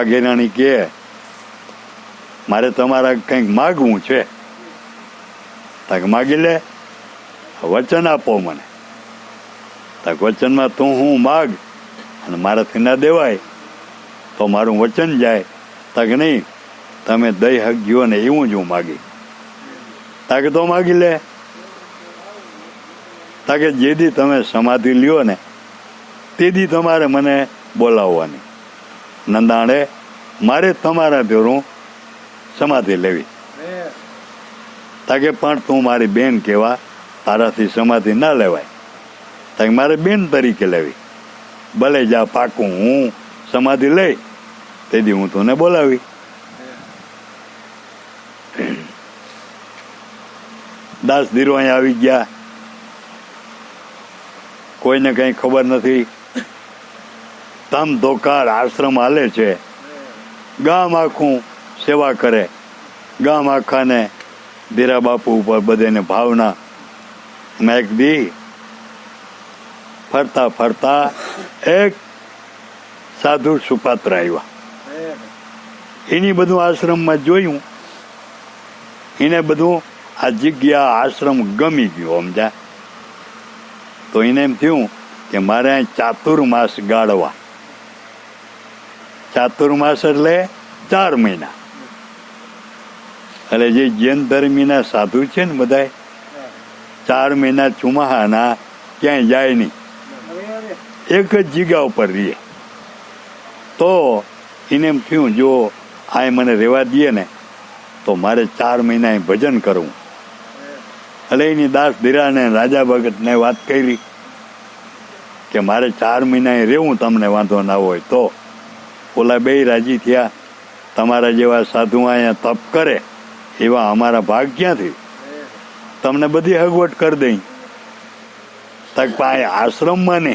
વાઘેરાણી કે મારે તમારા કંઈક માગવું છે. તક માગી લે, વચન આપો મને. તક વચનમાં તું હું માગ અને મારાથી ના દેવાય, તો મારું વચન જાય. તક નહીં, તમે દઈ હગ્યો ને એવું જ હું માગી. તાકે તો માગી લે. તાકે જે દી તમે સમાધિ લ્યો ને તે દી તમારે મને બોલાવવાની. નંદાણે મારે તમારા ભેરું સમાધિ લેવી. તાકે પણ તું મારી બેન કહેવા તારાથી સમાધિ ના લેવાય. તાકે મારે બેન તરીકે લેવી. ભલે જા પાકું હું સમાધિ લઈ, તેથી હું તને બોલાવી. દાસ ધીરો અહીંયા આવી ગયા. કોઈને કંઈ ખબર નથી. તમ ધોકાર આશ્રમ હાલે છે. ગામ આખું સેવા કરે. ગામ આખાને ધીરા બાપુ ઉપર બધેને ભાવના. મેં એક દી ફરતા ફરતા એક સાધુ સુપાત્ર આવ્યા. એની બધું આશ્રમમાં જોયું. એને બધું આ જગ્યા આશ્રમ ગમી ગયો સમજા તો એને એમ થયું કે મારે ચાતુર્માસ ગાળવા. ચાતુર્માસ એટલે ચાર મહિના. એટલે જે જૈન ધર્મીના સાધુ છે ને બધા ચાર મહિના ચુમાહાના ક્યાંય જાય નહીં. એક જ જગ્યા ઉપર રહીએ. તો એને એમ થયું, જો આ મને રહેવા દઈએ ને, તો મારે ચાર મહિના ભજન કરવું. એટલે એની દાસ ધીરાને રાજા ભગતને વાત કરી કે મારે ચાર મહિના રહેવું, તમને વાંધો ના હોય તો. ઓલા બે રાજી થયા. તમારા જેવા સાધુ અહીંયા તપ કરે, એવા અમારા ભાગ ક્યાંથી? તમને બધી હગવટ કરી દઈ. તક પાસે આશ્રમમાં ને.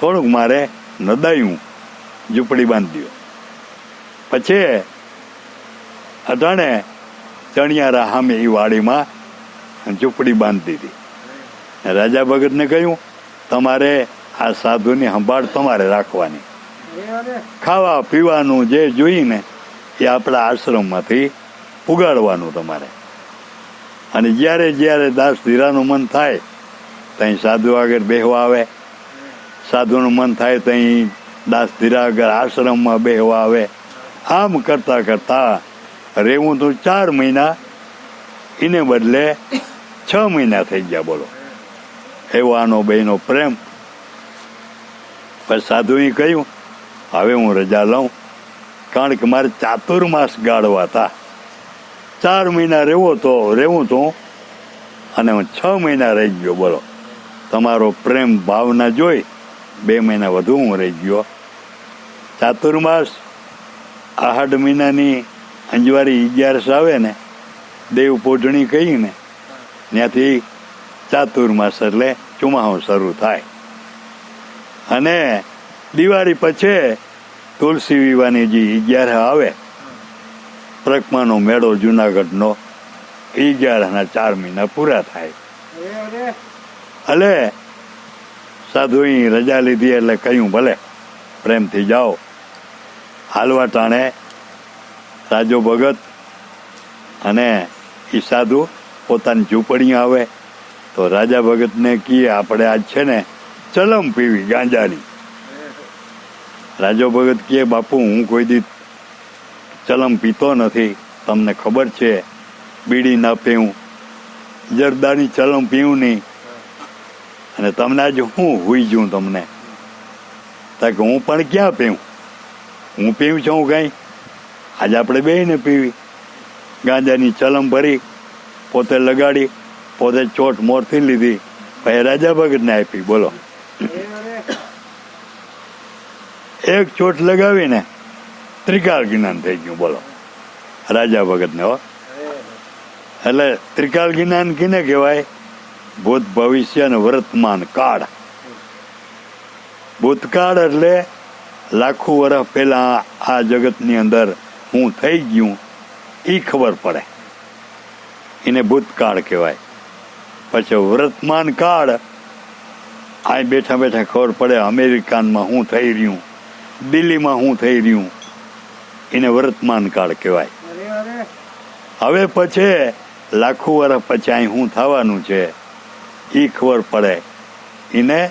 થોડુંક મારે નદાયું, ઝૂંપડી બાંધ્યું પછી અટાણે ચણિયારા સામે એ વાડીમાં ઝૂંપડી બાંધી દીધી. રાજા ભગતને કહ્યું, તમારે આ સાધુની સંભાળ, તમારે રાખવાની. ખાવા પીવાનું જે જોઈને એ આપણા આશ્રમમાંથી ઉગાડવાનું તમારે. અને જ્યારે જ્યારે દાસ ધીરાનું મન થાય ત્યાં સાધુ આગળ બેહવા આવે. સાધુનું મન થાય ત્યાં દાસ ધીરા આગળ આશ્રમમાં બેહવા આવે. આમ કરતા કરતા રહેવું તો ચાર મહિના, એને બદલે છ મહિના થઈ ગયા બોલો. એવો આનો બેનો પ્રેમ. પછી સાધુએ કહ્યું હવે હું રજા લઉં. કારણ કે મારે ચાતુર્માસ ગાળવા હતા. ચાર મહિના રહેવો તો રહેવું તો અને હું છ મહિના રહી ગયો, બોલો. તમારો પ્રેમ ભાવના જોઈ બે મહિના વધુ હું રહી ગયો. ચાતુર્માસ આહાડ મહિનાની અંજવારી અગિયારસ આવે ને, દેવ પોઢણી કહીને, ત્યાંથી ચાતુર્માસ એટલે ચોમાહું શરૂ થાય. અને દિવાળી પછી તુલસી વિવાની જે અગિયાર આવે પ્રકમાનો મેળો જુનાગઢનો અગિયારના ચાર મહિના પૂરા થાય. અલે સાધુએ રજા લીધી એટલે કહ્યું ભલે પ્રેમથી જાઓ. હાલવા ટાણે રાજો ભગત અને એ સાધુ પોતાની ઝૂંપડી આવે તો રાજા ભગતને કહીએ આપણે આજ છે ને ચલમ પીવી ગાંજાની. રાજો ભગત કહે બાપુ, હું કોઈ દી ચલમ પીતો નથી. તમને ખબર છે, બીડી ના પીવું. જરદાની ચલમ પીવું નહીં. અને તમને આજે હું હોઈ જઉં તમને. કે હું પણ ક્યાં પીવું? હું પીવું છું કઈ? આજે આપણે બે ને પીવી. ગાંજાની ચલમ ભરી, પોતે લગાડી, પોતે ચોટ મોરથી લીધી. ભાઈ, રાજા ભગતને આપી, બોલો. એક ચોટ લગાવીને ત્રિકાળ જ્ઞાન થઈ ગયું, બોલો. રાજા ભગતને હો. એટલે ત્રિકાળ જ્ઞાન કિને કહેવાય? ભૂત ભવિષ્ય અને વર્તમાન કાળ. ભૂતકાળ એટલે લાખો વર્ષ પહેલા આ જગતની અંદર હું થઈ ગયું એ ખબર પડે. એને ભૂતકાળ કહેવાય. પછી વર્તમાન કાળ આ બેઠા બેઠા ખબર પડે અમેરિકાનમાં હું થઈ રહ્યું દિલ્હીમાં હું થઈ રહ્યું એને વર્તમાન કાળ કહેવાય. હવે પછી લાખો વર્ષ પછી અહીં શું થવાનું છે. એ ખબર પડે. એને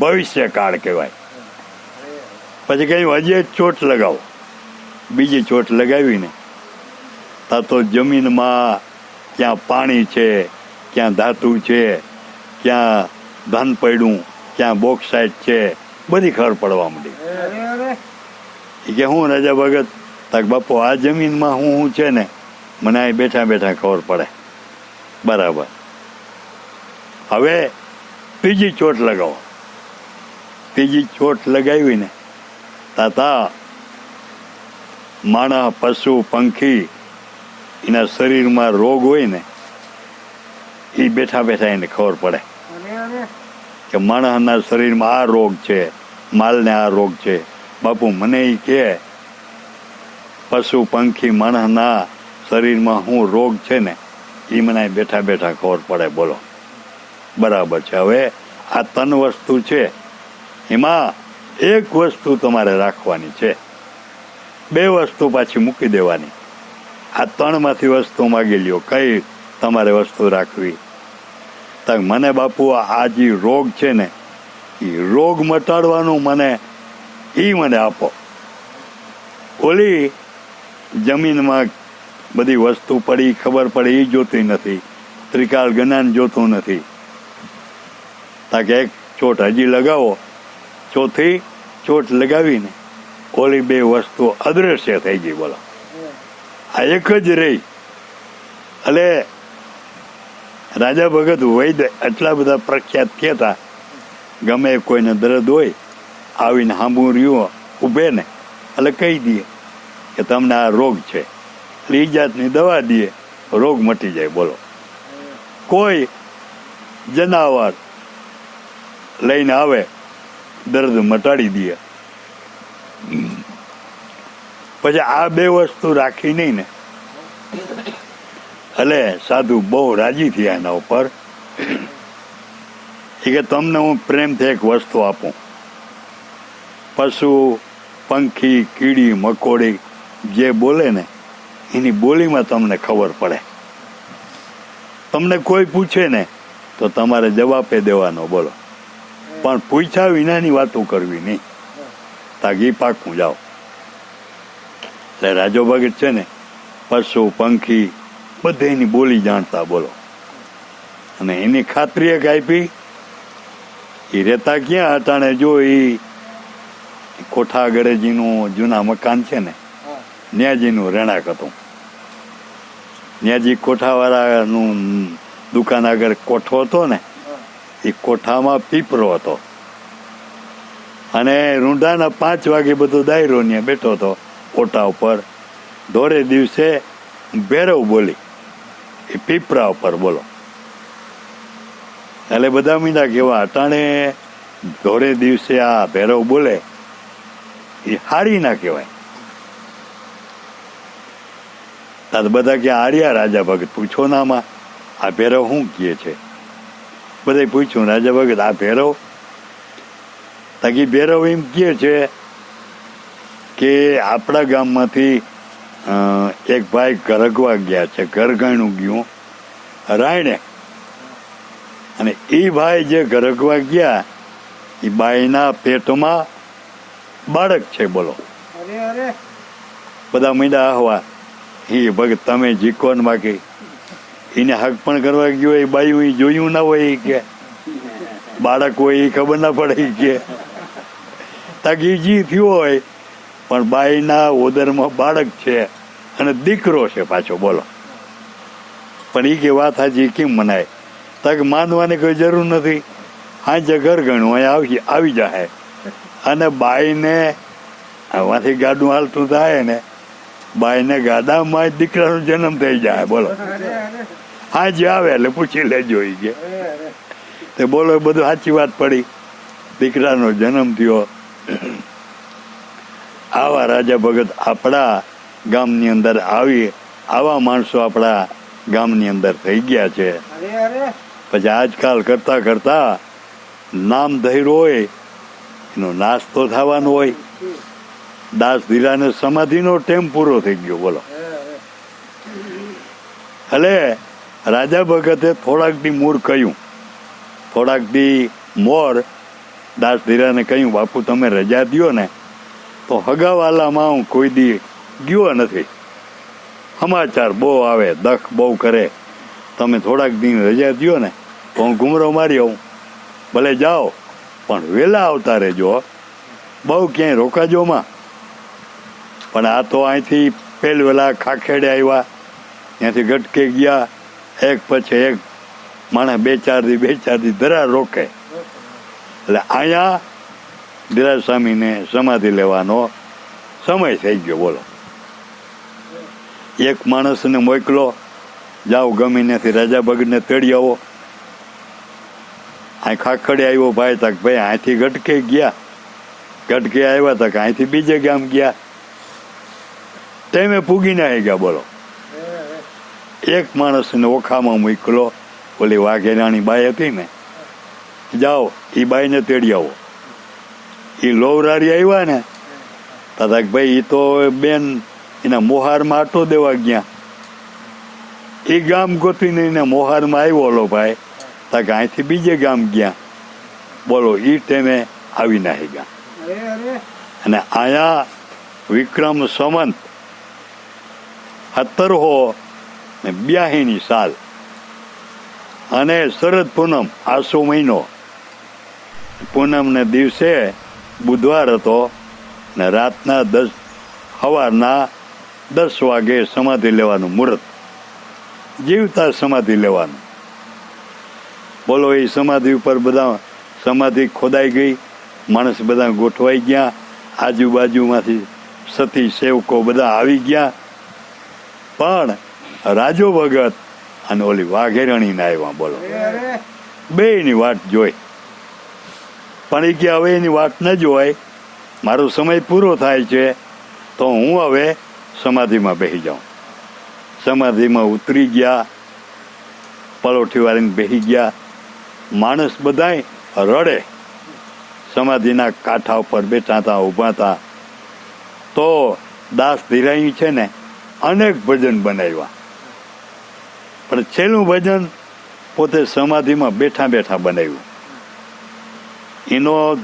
ભવિષ્ય કાળ કહેવાય. પછી કહ્યું હજી ચોટ લગાવો. બીજી ચોટ લગાવીને તા તો જમીનમાં ક્યાં પાણી છે ક્યાં ધાતુ છે ક્યાં ધન પડ્યું ક્યાં બોક્સાઇટ છે, બધી ખબર પડવા માંડી. કે હું રાજા ભગત તાક બાપુ આ જમીનમાં હું હું છે ને, મને અહીં બેઠા બેઠા ખબર પડે. બરાબર. હવે ત્રીજી ચોટ લગાવો. ત્રીજી ચોટ લગાવીને તાતા માણસ પશુ, પંખી, એના શરીરમાં રોગ હોય ને એ બેઠા બેઠા એને ખબર પડે. કે માણસના શરીરમાં આ રોગ છે, માલને આ રોગ છે. બાપુ, મને એ કહે પશુ, પંખી, માણસના શરીરમાં શું રોગ છે ને એ મને બેઠા બેઠા ખબર પડે, બોલો. બરાબર છે. હવે આ તન વસ્તુ છે. એમાં એક વસ્તુ તમારે રાખવાની છે. બે વસ્તુ પાછી મૂકી દેવાની. આ ત્રણમાંથી વસ્તુ માગી લ્યો. કઈ તમારે વસ્તુ રાખવી? તક મને બાપુ, આ જે રોગ છે ને એ રોગ મટાડવાનું મને એ મને આપો. ઓલી જમીનમાં બધી વસ્તુ પડી, ખબર પડે એ જોતી નથી. ત્રિકાળ જ્ઞાન જોતું નથી. તાકે એક ચોટ હજી લગાવો. ચોથી ચોટ લગાવીને ઓલી બે વસ્તુ અદૃશ્ય થઈ ગઈ, બોલો. આ એક જ રહી. એટલે રાજા ભગત વૈદ્ય એટલા બધા પ્રખ્યાત કહેતા ગમે કોઈને દર્દ હોય, આવીને હાંભું રહ્યું ઊભે ને, એટલે કહી દઈએ કે તમને આ રોગ છે. એટલે ઈ જાતની દવા દઈએ, રોગ મટી જાય, બોલો. કોઈ જનાવર લઈને આવે, દર્દ મટાડી દઈએ પછી આ બે વસ્તુ રાખી નહીં ને. એટલે સાધુ બહુ રાજી થયા એના ઉપર, એ કે તમને હું પ્રેમથી એક વસ્તુ આપું. પશુ, પંખી, કીડી, મકોડી, જે બોલે ને, એની બોલીમાં તમને ખબર પડે. તમને કોઈ પૂછે ને, તો તમારે જવાબે દેવાનો, બોલો. પણ પૂછ્યા વિનાની વાતો કરવી નહીં. તાગી પાકું જાઓ. એટલે રાજો ભગત છે ને, પશુ, પંખી બધે એની બોલી જાણતા બોલો. અને એની ખાતરી એક આપી એ રહેતા ક્યાં અટાણે? જો એ કોઠા ગળેજીનું જૂના મકાન છે ને, ન્યાજીનું રહેણાંક હતું. ન્યાજી કોઠાવાળાનું દુકાન આગળ કોઠો હતો ને એ કોઠામાં પીપરો હતો. અને રૂંઢાના પાંચ વાગે બધો દાયરો ત્યાં બેઠો હતો ઓટા ઉપર. ધોળે દિવસે ભેરવ બોલી એ પીપરા ઉપર, બોલો. એટલે બધા મીંડા કેવા, અટાણે ધોળે દિવસે આ ભેરવ બોલે, એ હારી ના કહેવાય. તાર બધા કે આર્યા રાજા ભગત, પૂછો નામાં આ ભેરવ શું કહે છે? બધે પૂછ્યું, રાજા ભગત, આ ભેરવ? તાકી ભેરવ એમ કહે છે કે આપણા ગામમાંથી એક ભાઈ કરગવા ગયા છે ગરગાણું ગયું. રાયણે અને એ ભાઈ જે ગરગવા ગયા એ બાઈના પેટમાં બાળક છે બોલો. બધા મીડા આહવા. એ ભગત તમે જીકોન બાકી એને હક પણ કરવા ગયો એ બાયું એ જોયું ના હોય કે. બાળક હોય એ ખબર ના પડે કે. તાકી જી થયો હોય. પણ બાઈના ઓદરમાં બાળક છે. અને દીકરો છે પાછો, બોલો. પણ એ કે વાત હાજી કેમ મનાય? તક માનવાની કોઈ જરૂર નથી. હા જે ઘર ગણું અહીં આવી આવી જાય અને બાઈને, આમાંથી ગાડું હાલતું થાય ને, બાઈને ગાડામાં દીકરાનો જન્મ થઈ જાય બોલો. અરે અરે હા જે આવે એટલે પૂછી લેજો ઈ કે. તે બોલો, એ બધું સાચી વાત પડી. દીકરાનો જન્મ થયો. આવા રાજા ભગત આપણા ગામની અંદર આવી આવા માણસો આપણા ગામની અંદર થઈ ગયા છે. પછી આજકાલ કરતા કરતા નામ ધૈર્ય હોય એનો નાશ તો થવાનો હોય. દાસ ધીરાને સમાધિનો ટેમ પૂરો થઈ ગયો બોલો. એટલે રાજા ભગતે થોડાક દી મૂળ કહ્યું. થોડાક દી મોર દાસ ધીરાને કહ્યું બાપુ તમે રજા દો ને તો હગાવાલામાં હું કોઈ દી ગયો નથી. સમાચાર બહુ આવે, દખ બહુ કરે. તમે થોડાક દિન રજા દો ને, તો હું ઘુમરો મારી આવું. ભલે જાઓ, પણ વહેલા આવતા રહેજો બહુ ક્યાંય રોકાજો માં. પણ આ તો અહીંથી પહેલ વેલા ખાખેડે આવ્યા. ત્યાંથી ગટકે ગયા. એક પછી એક માણસ બે ચાર દી, બે ચાર દી ધરા રોકે. એટલે અહીંયા ધીરા સ્વામીને સમાધિ લેવાનો સમય થઈ ગયો, બોલો. એક માણસને મોકલો, જાઓ ગમે ત્યાંથી રાજા ભગતને તેડી આવો. અહીં ખાખડે આવ્યો ભાઈ તક ભાઈ અહીંથી ગટકે ગયા. ગટકે આવ્યા તક અહીંથી બીજે ગામ ગયા. તેમે પૂગીને આવી ગયા બોલો. એક માણસને ઓખામાં મોકલો, ઓલી વાઘેરાની બાઈ હતી ને. જાઓ એ બાઈને તેડી આવો. એ લોવરારી આવ્યા ને. તથા ભાઈ એ તો બેન એના મોહારમાં આટો દેવા ગયા. એ ગામ ગોતીને એને મોહારમાં આવ્યો ઓલો ભાઈ. તક અહીંથી બીજે ગામ ગયા. બોલો એ ટાઈમે આવી નાહી ગયા અને આયા વિક્રમ સંવંત સત્તરહો ને બ્યાહીની સાલ. અને શરદ પૂનમ આસો મહિનો. પૂનમને દિવસે બુધવાર હતો ને રાતના દસ સવારના દસ વાગે સમાધિ લેવાનું મુહૂર્ત. જીવતા સમાધિ લેવાનું. બોલો, એ સમાધિ ઉપર બધા સમાધિ ખોદાઈ ગઈ. માણસ બધા ગોઠવાઈ ગયા. આજુબાજુમાંથી સતી સેવકો બધા આવી ગયા. પણ રાજો ભગત અને ઓલી વાઘેરણીને આવ્યા, બોલો. બે અરે વાત જોઈ. પણ એ કે હવે એની વાટ ન જોવાય. મારો સમય પૂરો થાય છે. તો હું હવે સમાધિમાં બેસી જાઉં. સમાધિમાં ઉતરી ગયા, પલોઠી વાળીને બેસી ગયા. માણસ બધાય રડે. સમાધિના કાંઠા ઉપર બેઠા હતા ઊભા હતા તો દાસ ધીરાઈ છે ને, અનેક ભજન બનાવ્યા. પણ છેલ્લું ભજન પોતે સમાધિમાં બેઠા બેઠા બનાવ્યું. એનો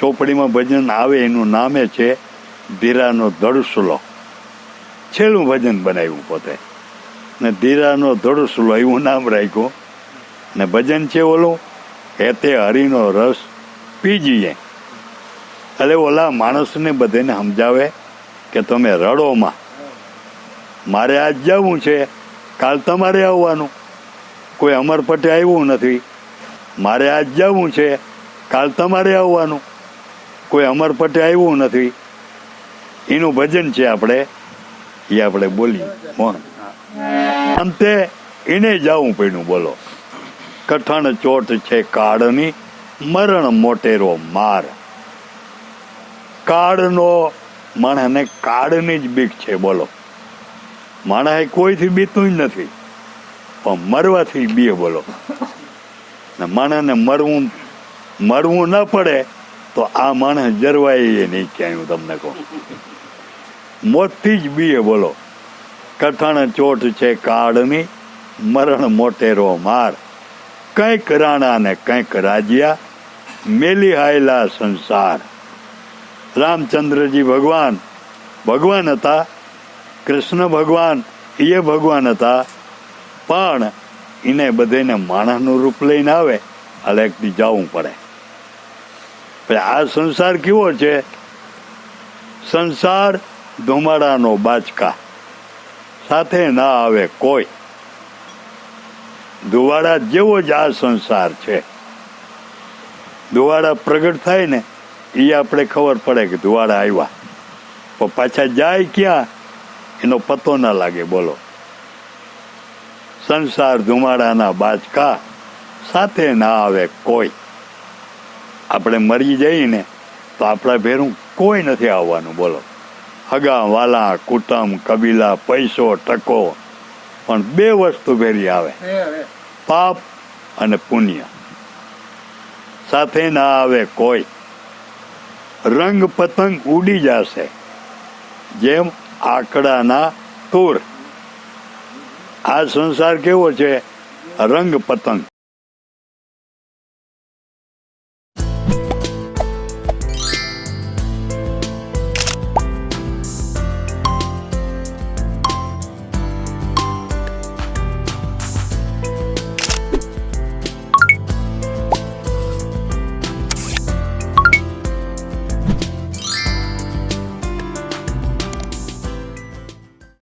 ચોપડીમાં ભજન આવે એનું નામે છે ધીરાનો ધડસુલો. છેલ્લું ભજન બનાવ્યું પોતે. ને ધીરાનો ધડસુલો એવું નામ રાખ્યું. ને ભજન છે ઓલું તે હરીનો રસ પીજીએ. એટલે ઓલા માણસને બધાને સમજાવે કે તમે રડોમાં મારે આજ જવું છે. કાલ તમારે આવવાનું. કોઈ અમર પટે આવ્યું નથી. મારે આજ જવું છે. કાલ તમારે આવવાનું. કોઈ અમર પટે આવ્યું નથી. એનું ભજન છે આપણે એ આપણે બોલી મોહન. અંતે એને જવું પડ્યું, બોલો. કઠણ ચોટ છે કાળની, મરણ મોટેરો માર. કાળનો માણસને કાળની જ બીક છે, બોલો. માણસે કોઈથી બીતું જ નથી, પણ મરવાથી બીએ, બોલો. ને માણસને મરવું મરવું ન પડે, તો આ માણસ જરવાય નહીં, ક્યાંય હું તમને કહું. મોતથી જ બીએ બોલો. કથણ ચોટ છે કાળની, મરણ મોટેરો માર. કંઈક રાણા ને કંઈક રાજ્યા, મેલી હાયલા સંસાર. રામચંદ્રજી ભગવાન ભગવાન હતા. કૃષ્ણ ભગવાન, એ ભગવાન હતા. પણ એને બધાને માણસનું રૂપ લઈને આવે એટલે એક જવું પડે. આ સંસાર કેવો છે? સંસાર ધુમાડાનો બાચકા સાથે ના આવે કોઈ. ધુવાડા જેવો જ આ સંસાર છે. ધુવાડા પ્રગટ થાય ને એ આપણે ખબર પડે કે ધુવાડા આવ્યા. પણ પાછા જાય ક્યાં? એનો પતો ના લાગે, બોલો. સંસાર ધુમાડાના બાચકા સાથે ના આવે કોઈ. આપણે મરી જઈએ ને તો આપણા ભેરું કોઈ નથી આવવાનું, બોલો. હગા વાલા કુટુંબ કબીલા પૈસો ટકો પણ બે વસ્તુ ભેરી આવે. પાપ અને પુણ્ય. સાથે ના આવે કોઈ. રંગ પતંગ ઉડી જશે. જેમ આકડાના તૂર. આ સંસાર કેવો છે? રંગ પતંગ.